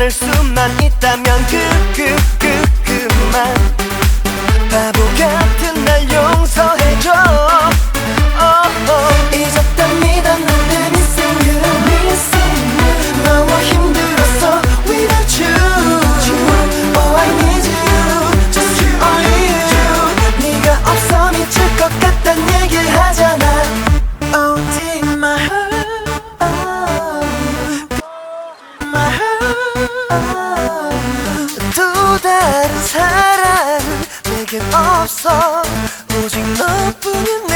않을 수만 있다면 그 없어. 오직 너뿐인